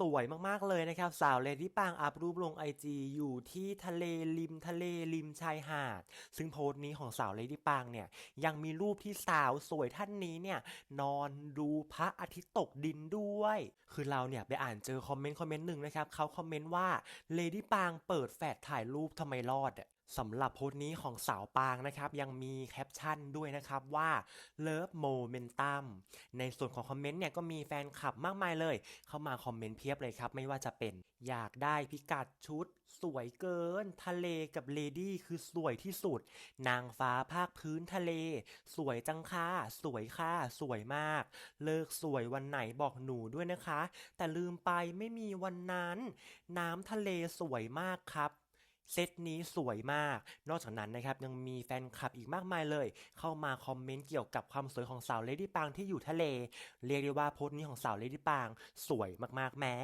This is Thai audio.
สวยมากๆเลยนะครับ สาวเลดี้ปางอัพรูปลงไอจีอยู่ที่ทะเลริมทะเลริมชายหาด ซึ่งโพสต์นี้ของสาวเลดี้ปางเนี่ยยังมีรูปที่สาวสวยท่านนี้เนี่ยนอนดูพระอาทิตย์ตกดินด้วย คือเราเนี่ยไปอ่านเจอคอมเมนต์คอมเมนต์หนึ่งนะครับเขาคอมเมนต์ว่าเลดี้ปางเปิดแฟลชถ่ายรูปทำไมรอดอะ สำหรับโพสต์นี้ของสาวปางนะครับยังมีแคปชั่นด้วยนะครับว่า Love Momentum ในส่วนของคอมเมนต์เนี่ยก็มีแฟนคลับมากมายเลย เข้ามาคอมเมนต์เพียบเลยครับ ไม่ว่าจะเป็นอยากได้พิกัดชุด สวยเกิน ทะเลกับเลดี้คือสวยที่สุด นางฟ้าภาคพื้นทะเล สวยจังค่ะสวยค่ะสวยมาก เลิกสวยวันไหนบอกหนูด้วยนะคะ แต่ลืมไปไม่มีวันนั้น น้ำทะเลสวยมากครับ เซตนี้สวยมาก นอกจากนั้นนะครับยังมีแฟนคลับอีกมากมายเลย เข้ามาคอมเมนต์เกี่ยวกับความสวยของสาวเลดี้ปางที่อยู่ทะเล เรียกได้ว่าโพสต์นี้ของสาวเลดี้ปาง สวยมากๆแม้